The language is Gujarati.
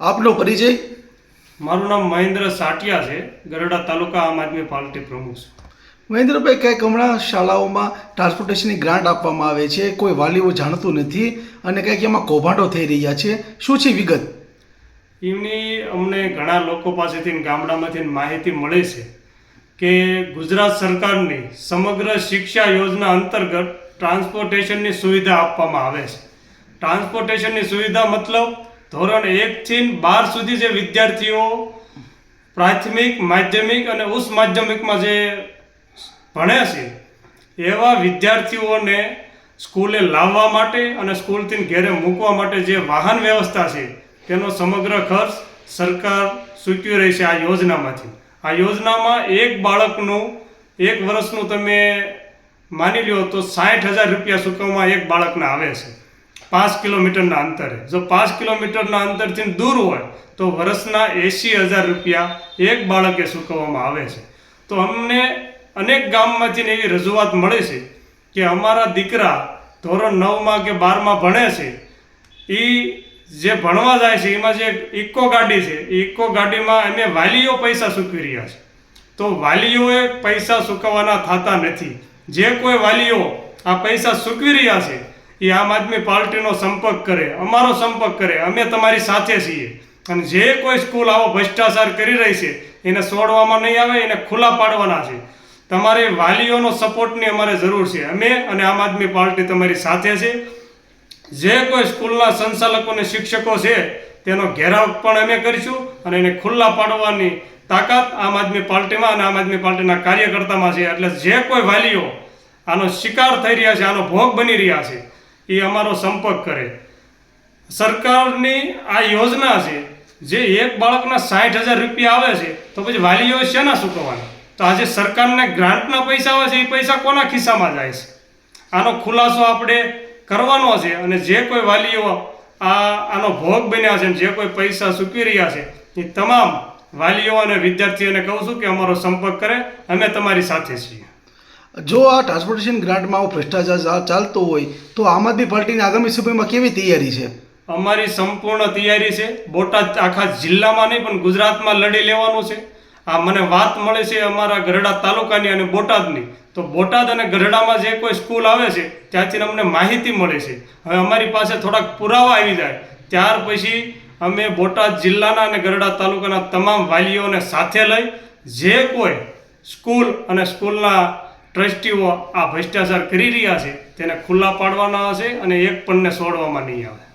આપનો પરિચય? મારું નામ મહેન્દ્ર સાટિયા છે. ગરડા તાલુકા આમ આદમી પાર્ટી પ્રમુખ છું. મહેન્દ્રભાઈ કંઈક હમણાં શાળાઓમાં ટ્રાન્સપોર્ટેશનની ગ્રાન્ટ આપવામાં આવે છે. કોઈ વાલીઓ જાણતું નથી અને કંઈક એમાં કૌભાંડો થઈ રહ્યા છે. શું છે વિગત? એમની અમને ઘણા લોકો પાસેથી ગામડામાંથી માહિતી મળે છે કે ગુજરાત સરકારની સમગ્ર શિક્ષા યોજના અંતર્ગત ટ્રાન્સપોર્ટેશનની સુવિધા આપવામાં આવે છે. ટ્રાન્સપોર્ટેશનની સુવિધા મતલબ ધોરણ એકથી બાર સુધી જે વિદ્યાર્થીઓ પ્રાથમિક, માધ્યમિક અને ઉચ્ચ માધ્યમિકમાં જે ભણે છે, એવા વિદ્યાર્થીઓને સ્કૂલે લાવવા માટે અને સ્કૂલથી ઘેરે મૂકવા માટે જે વાહન વ્યવસ્થા છે, તેનો સમગ્ર ખર્ચ સરકાર ચૂકવી રહી છે આ યોજનામાંથી. આ યોજનામાં એક બાળકનું એક વર્ષનું તમે માની લ્યો તો સાઠ હજાર રૂપિયા ચૂકવવામાં એક બાળકને આવે છે. પાંચ કિલોમીટરના અંતરે. જો પાંચ કિલોમીટરના અંતરથી દૂર હોય, તો વર્ષના એંસી હજાર રૂપિયા એક બાળકે ચૂકવવામાં આવે છે. તો અમને અનેક ગામમાંથી એવી રજૂઆત મળે છે કે અમારા દીકરા ધોરણ નવમાં કે બારમાં ભણે છે. એ જે ભણવા જાય છે, એમાં જે ઇકો ગાડી છે, એ ઇકો ગાડીમાં અમે વાલીઓ પૈસા ચૂકવી રહ્યા છે. તો વાલીઓએ પૈસા ચૂકવવાના થતા નથી. જે કોઈ વાલીઓ આ પૈસા ચૂકવી રહ્યા છે એ આમ આદમી પાર્ટીનો સંપર્ક કરે, અમારો સંપર્ક કરે, અમે તમારી સાથે છીએ. અને જે કોઈ સ્કૂલ આવો ભ્રષ્ટાચાર કરી રહી છે, એને છોડવામાં નહીં આવે, એને ખુલ્લા પાડવાના છે. તમારે વાલીઓનો સપોર્ટની અમારે જરૂર છે. અમે અને આમ આદમી પાર્ટી તમારી સાથે છે. જે કોઈ સ્કૂલના સંચાલકો અને શિક્ષકો છે, તેનો ઘેરાવ પણ અમે કરીશું અને એને ખુલ્લા પાડવાની તાકાત આમ આદમી પાર્ટીમાં અને આમ આદમી પાર્ટીના કાર્યકર્તામાં છે. એટલે જે કોઈ વાલીઓ આનો શિકાર થઈ રહ્યા છે, આનો ભોગ બની રહ્યા છે એ અમારો સંપર્ક કરે. સરકારની આ યોજના છે, જે એક બાળકના સાઠ હજાર રૂપિયા આવે છે, તો પછી વાલીઓ શેના ચૂકવવાના? તો આજે સરકારને ગ્રાન્ટના પૈસા આવે છે, એ પૈસા કોના ખિસ્સામાં જાય છે? આનો ખુલાસો આપણે કરવાનો છે અને જે કોઈ વાલીઓ આ, આનો ભોગ બન્યા છે જે કોઈ પૈસા ચૂકવી રહ્યા છે, એ તમામ વાલીઓ અને વિદ્યાર્થીઓને કહું છું કે અમારો સંપર્ક કરે, અમે તમારી સાથે છીએ. જો આ ટ્રાન્સપોર્ટેશન ગ્રાન્ટમાં આવો ભ્રષ્ટાચાર ચાલતો હોય, તો આમ આદમી પાર્ટીની આગામી સમયમાં કેવી તૈયારી છે? અમારી સંપૂર્ણ તૈયારી છે. બોટાદ આખા જિલ્લામાં નહીં, પણ ગુજરાતમાં લડી લેવાનું છે. આ મને વાત મળે છે અમારા ગરડા તાલુકાની અને બોટાદની. તો બોટાદ અને ગરડામાં જે કોઈ સ્કૂલ આવે છે, ત્યાંથી અમને માહિતી મળે છે. હવે અમારી પાસે થોડાક પુરાવા આવી જાય. ત્યાર પછી અમે બોટાદ જિલ્લાના અને ગરડા તાલુકાના તમામ વાલીઓને સાથે લઈ, જે કોઈ સ્કૂલ અને સ્કૂલના ટ્રસ્ટીઓ આ ભ્રષ્ટાચાર કરી રહ્યા છે તેને ખુલ્લા પાડવાના હશે અને એક પણને છોડવામાં નહીં આવે.